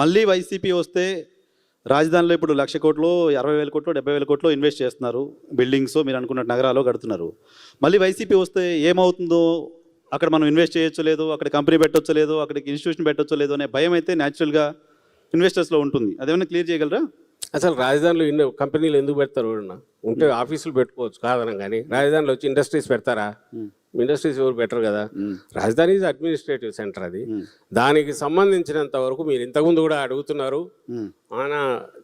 మళ్ళీ వైసీపీ వస్తే రాజధానిలో ఇప్పుడు లక్ష కోట్లు అరవై వేల కోట్లు డెబ్బై వేల కోట్లు ఇన్వెస్ట్ చేస్తున్నారు. బిల్డింగ్స్ మీరు అనుకున్న నగరాలు కడుతున్నారు. మళ్ళీ వైసీపీ వస్తే ఏమవుతుందో అక్కడ మనం ఇన్వెస్ట్ చేయొచ్చో లేదో అక్కడ కంపెనీ పెట్టొచ్చో లేదో అక్కడికి ఇన్స్టిట్యూషన్ పెట్టొచ్చో లేదో అనే భయం అయితే న్యాచురల్గా ఇన్వెస్టర్స్లో ఉంటుంది. అదేమైనా క్లియర్ చేయగలరా? అసలు రాజధానిలో ఇన్ని కంపెనీలు ఎందుకు పెడతారు ఉంటే ఆఫీసులు పెట్టుకోవచ్చు కాదనం కానీ రాజధానిలో వచ్చి ఇండస్ట్రీస్ పెడతారా? ఇండస్ట్రీస్ ఎవరు పెట్టరు కదా? రాజధాని ఇస్ అడ్మినిస్ట్రేటివ్ సెంటర్ అది. దానికి సంబంధించినంత వరకు మీరు ఇంతకుముందు కూడా అడుగుతున్నారు. ఆయన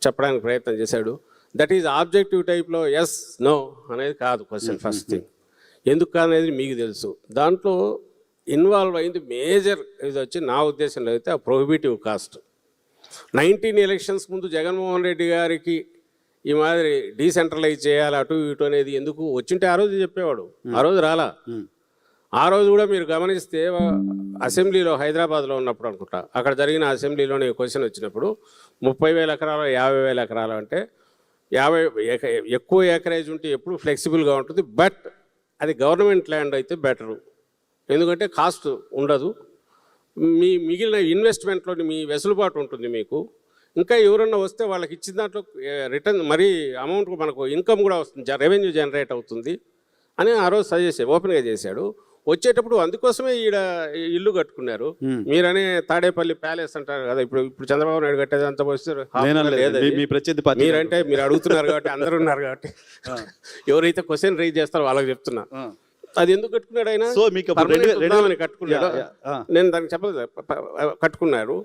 చెప్పడానికి ప్రయత్నం చేశాడు. దట్ ఈజ్ ఆబ్జెక్టివ్ టైప్లో ఎస్ నో అనేది కాదు క్వశ్చన్ ఫస్ట్ థింగ్ ఎందుకు అనేది మీకు తెలుసు. దాంట్లో ఇన్వాల్వ్ అయింది మేజర్ ఇది వచ్చి నా ఉద్దేశంలో అయితే ఆ ప్రొహిబిటివ్ కాస్ట్ నైన్టీన్ ఎలక్షన్స్ ముందు జగన్మోహన్ రెడ్డి గారికి ఈ మాదిరి డీసెంట్రలైజ్ చేయాలి అటు ఇటు అనేది ఎందుకు? వచ్చింటే ఆ రోజు చెప్పేవాడు. ఆ రోజు రాలా. ఆ రోజు కూడా మీరు గమనిస్తే అసెంబ్లీలో హైదరాబాద్లో ఉన్నప్పుడు అనుకుంటా అక్కడ జరిగిన అసెంబ్లీలోనే క్వశ్చన్ వచ్చినప్పుడు ముప్పై వేల ఎకరాలు యాభై వేల ఎకరాలు అంటే యాభై ఎక- ఎక్కువ ఎకరేజ్ ఉంటే ఎప్పుడు ఫ్లెక్సిబుల్గా ఉంటుంది బట్ అది గవర్నమెంట్ ల్యాండ్ అయితే బెటరు ఎందుకంటే కాస్ట్ ఉండదు. మీ మిగిలిన ఇన్వెస్ట్మెంట్లోని మీ వెసులుబాటు ఉంటుంది మీకు. ఇంకా ఎవరన్నా వస్తే వాళ్ళకి ఇచ్చిన దాంట్లో రిటర్న్ మరీ అమౌంట్ మనకు ఇన్కమ్ కూడా వస్తుంది రెవెన్యూ జనరేట్ అవుతుంది అని ఆ రోజు సజెస్ట్ ఓపెన్గా చేశాడు. వచ్చేటప్పుడు అందుకోసమే ఈడ ఇల్లు కట్టుకున్నారు. మీరనే తాడేపల్లి ప్యాలెస్ అంటారు కదా ఇప్పుడు ఇప్పుడు చంద్రబాబు నాయుడు కట్టేది అంత వస్తే నేను అనలేదు. మీ- మీ ప్రత్యర్థి పార్టీ మీరంటే మీరు అడుగుతున్నారు కాబట్టి అందరూ ఉన్నారు కాబట్టి. ఎవరైతే క్వశ్చన్ రైజ్ చేస్తారో వాళ్ళకి చెప్తున్నా. అది ఎందుకు కట్టుకున్నాడు ఆయన? సో మీకు కట్టుకున్నాడు. నేను దానికి చెప్పలేదు. కట్టుకున్నారు.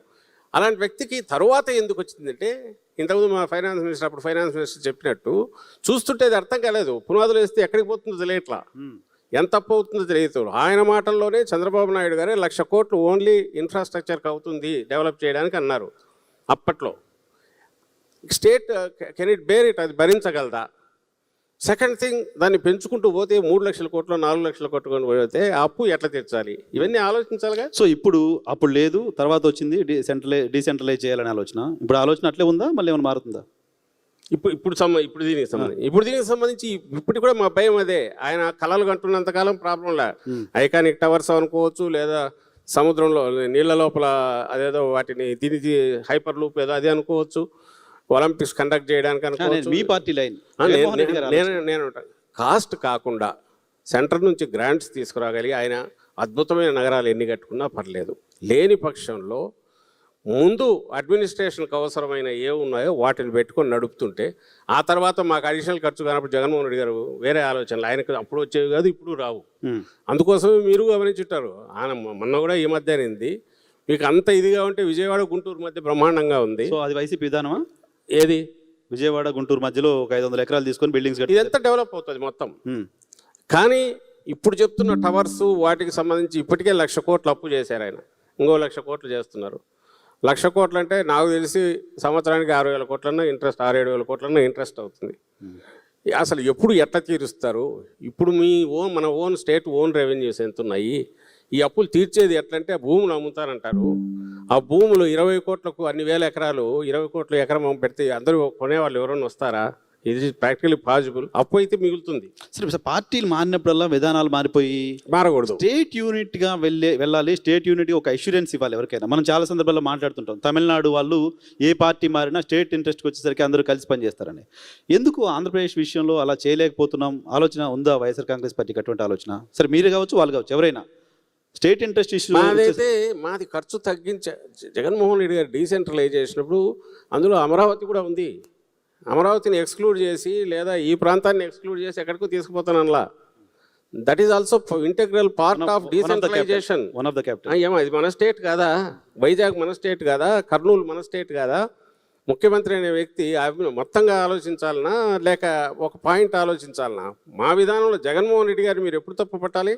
అలాంటి వ్యక్తికి తరువాత ఎందుకు వచ్చిందంటే ఇంతకుముందు మా ఫైనాన్స్ మినిస్టర్ అప్పుడు ఫైనాన్స్ మినిస్టర్ చెప్పినట్టు చూస్తుంటే అది అర్థం కాలేదు. పునాదులు వేస్తే ఎక్కడికి పోతుందో తెలియట్లా. ఎంత తప్పు అవుతుందో తెలియదు ఆయన మాటల్లోనే చంద్రబాబు నాయుడు గారే లక్ష కోట్లు ఓన్లీ ఇన్ఫ్రాస్ట్రక్చర్కి అవుతుంది డెవలప్ చేయడానికి అన్నారు అప్పట్లో. State can it bear it? అది భరించగలదా? సెకండ్ థింగ్ దాన్ని పెంచుకుంటూ పోతే మూడు లక్షల కోట్లు నాలుగు లక్షల కోట్లు పోతే అప్పు ఎట్లా తీర్చాలి ఇవన్నీ ఆలోచించాలిగా? సో ఇప్పుడు అప్పుడు లేదు తర్వాత వచ్చింది డీసెంట్రలైజ్ డీసెంట్రలైజ్ చేయాలనే ఆలోచన. ఇప్పుడు ఆలోచన అట్లే ఉందా? మళ్ళీ ఏమైనా మారుతుందా? ఇప్పుడు ఇప్పుడు సంబ ఇప్పుడు దీనికి సంబంధించి ఇప్పుడు దీనికి సంబంధించి ఇప్పుడు కూడా మా భయం అదే. ఆయన కళలు కంటున్నంత కాలం ప్రాబ్లం లే. ఐకానిక్ టవర్స్ అనుకోవచ్చు లేదా సముద్రంలో నీళ్ళ లోపల అదేదో వాటిని దీని హైపర్ లూప్ ఏదో అదే అనుకోవచ్చు. ఒలింపిక్స్ కండక్ట్ చేయడానికి అనుకోవచ్చు. మీ పార్టీ లైన్. నేను నేను కాస్ట్ కాకుండా సెంటర్ నుంచి గ్రాంట్స్ తీసుకురాగలిగి ఆయన అద్భుతమైన నగరాలు ఎన్ని కట్టుకున్నా పర్లేదు. లేని పక్షంలో ముందు అడ్మినిస్ట్రేషన్కి అవసరమైన ఏ ఉన్నాయో వాటిని పెట్టుకొని నడుపుతుంటే ఆ తర్వాత మాకు అడిషనల్ ఖర్చు కానప్పుడు జగన్మోహన్ రెడ్డి గారు వేరే ఆలోచనలు. ఆయనకు అప్పుడు వచ్చేవి కాదు ఇప్పుడు రావు. అందుకోసమే మీరు గమనించుంటారు. ఆయన మొన్న కూడా ఈ మధ్య అనింది మీకు అంత ఇదిగా ఉంటే విజయవాడ గుంటూరు మధ్య బ్రహ్మాండంగా ఉంది. సో అది వైసీపీ విధానమా? ఏది? విజయవాడ గుంటూరు మధ్యలో ఒక ఐదు వందల ఎకరాలు తీసుకొని బిల్డింగ్స్ ఇదంతా డెవలప్ అవుతుంది మొత్తం. కానీ ఇప్పుడు చెప్తున్న టవర్స్ వాటికి సంబంధించి ఇప్పటికే లక్ష కోట్లు అప్పు చేశారు ఆయన. ఇంకో లక్ష కోట్లు చేస్తున్నారు. లక్ష కోట్లు అంటే నాకు తెలిసి సంవత్సరానికి ఆరు వేల కోట్లన్నా ఇంట్రెస్ట్ ఆరు ఏడు వేల కోట్లన్నా ఇంట్రెస్ట్ అవుతుంది. అసలు ఎప్పుడు ఎట్లా తీరుస్తారు? ఇప్పుడు మీ ఓన్ మన ఓన్ స్టేట్ ఓన్ రెవెన్యూస్ ఎంత ఉన్నాయి? ఈ అప్పులు తీర్చేది ఎట్లంటే భూములు అమ్ముతారంటారు. ఆ భూములు ఇరవై కోట్లకు అన్ని వేల ఎకరాలు ఇరవై కోట్ల ఎకరం పెడితే అందరూ కొనేవాళ్ళు ఎవరైనా వస్తారా? ఇది ప్రాక్టికలీ పాసిబుల్ అప్పు అయితే మిగులుతుంది. సరే పార్టీలు మారినప్పుడల్లా విధానాలు మారిపోయి మారకూడదు. స్టేట్ యూనిట్గా వెళ్ళే వెళ్ళాలి. స్టేట్ యూనిట్ ఒక అష్యూరెన్స్ ఇవ్వాలి ఎవరికైనా. మనం చాలా సందర్భాల్లో మాట్లాడుతుంటాం. తమిళనాడు వాళ్ళు ఏ పార్టీ మారినా స్టేట్ ఇంట్రెస్ట్కి వచ్చేసరికి అందరూ కలిసి పనిచేస్తారని. ఎందుకు ఆంధ్రప్రదేశ్ విషయంలో అలా చేయలేకపోతున్నాం? ఆలోచన ఉందా వైఎస్ఆర్ కాంగ్రెస్ పార్టీకి అటువంటి ఆలోచన? సరే మీరు కావచ్చు వాళ్ళు కావచ్చు ఎవరైనా. స్టేట్ ఇంట్రెస్ట్ ఇష్యూ మాదైతే మాది ఖర్చు తగ్గించ జగన్మోహన్ రెడ్డి గారు డీసెంట్రలైజ్ చేసినప్పుడు అందులో అమరావతి కూడా ఉంది. అమరావతిని ఎక్స్క్లూడ్ చేసి లేదా ఈ ప్రాంతాన్ని ఎక్స్క్లూడ్ చేసి ఎక్కడికో తీసుకుపోతానలా that is also integral part of decentralisation one of the capital ఏమో ఇది మన స్టేట్ కాదా? వైజాగ్ మన స్టేట్ కాదా? కర్నూలు మన స్టేట్ కాదా? ముఖ్యమంత్రి అనే వ్యక్తి మొత్తంగా ఆలోచించాలనా? లేక ఒక పాయింట్ ఆలోచించాలనా? మా విధానంలో జగన్మోహన్ రెడ్డి గారు మీరు ఎప్పుడు తప్పు పట్టాలి?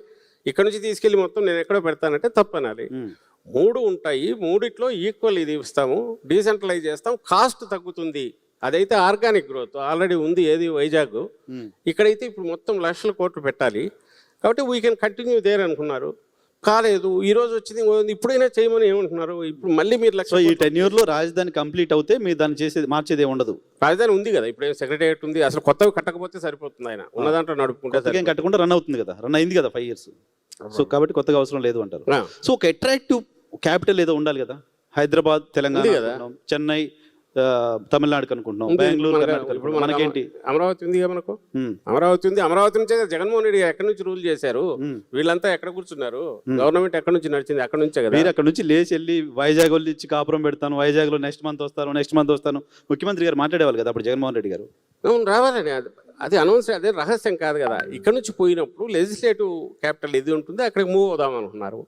ఇక్కడ నుంచి తీసుకెళ్ళి మొత్తం నేను ఎక్కడో పెడతానంటే తప్పనాలి. మూడు ఉంటాయి. మూడిట్లో ఈక్వల్ ఇది ఇస్తాము. డీసెంట్రలైజ్ చేస్తాం. కాస్ట్ తగ్గుతుంది. అదైతే ఆర్గానిక్ గ్రోత్. ఆల్రెడీ ఉంది ఏది వైజాగ్. ఇక్కడైతే ఇప్పుడు మొత్తం లక్షల కోట్లు పెట్టాలి. కాబట్టి వీ కెన్ కంటిన్యూ దేర్ అనుకున్నారు. కాలేదు. ఈ రోజు వచ్చింది ఇప్పుడైనా చేయమని ఏమంటున్నారు? ఇప్పుడు మళ్ళీ మీరు లక్ష సో ఈ టెన్యూర్లో రాజధాని కంప్లీట్ అవుతే మీరు దాన్ని చేసేది మార్చేది ఉండదు. రాజధాని ఉంది కదా. ఇప్పుడు సెక్రటరియట్ ఉంది. అసలు కొత్తవి కట్టకపోతే సరిపోతుంది ఆయన. ఉన్న దాంట్లో నడుపుకుంటే కట్టకుండా రన్ అవుతుంది కదా. రన్ అయింది కదా ఫైవ్ ఇయర్స్ సో కాబట్టి కొత్తగా అవసరం లేదు అంటారు. సో ఒక అట్రాక్టివ్ క్యాపిటల్ ఏదో ఉండాలి కదా. హైదరాబాద్ తెలంగాణ. చెన్నై తమిళనాడుకి అనుకుంటున్నాం. బెంగళూరు మనకేంటి? అమరావతి ఉంది మనకు? అమరావతి ఉంది. అమరావతి నుంచే జగన్మోహన్ రెడ్డి ఎక్కడి నుంచి రూల్ చేశారు. వీళ్ళంతా ఎక్కడ కూర్చున్నారు? గవర్నమెంట్ ఎక్కడి నుంచి నడిచింది? అక్కడ నుంచే కదా? మీరు అక్కడ నుంచి లేచి వెళ్ళి వైజాగ్ వెళ్ళి ఇచ్చి కాపురం పెడతాను వైజాగ్లో నెక్స్ట్ మంత్ వస్తాను నెక్స్ట్ మంత్ వస్తాను. ముఖ్యమంత్రి గారు మాట్లాడేవాళ్ళు కదా అప్పుడు జగన్మోహన్ రెడ్డి గారు? అవును రావాలని. అది అది అనౌన్స్ అదే రహస్యం కాదు కదా. ఇక్కడ నుంచి పోయినప్పుడు లెజిస్లేటివ్ క్యాపిటల్ ఇది ఉంటుంది అక్కడికి మూవ్ అవుదాం అనుకున్నారు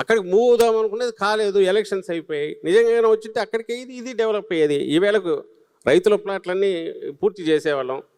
అక్కడికి మూవ్ అవుదాం అనుకునేది కాలేదు ఎలక్షన్స్ అయిపోయాయి. నిజంగానే వచ్చింటే అక్కడికి ఇది ఇది డెవలప్ అయ్యేది. ఈవేళకు రైతుల ప్లాట్లన్నీ పూర్తి చేసేవాళ్ళం.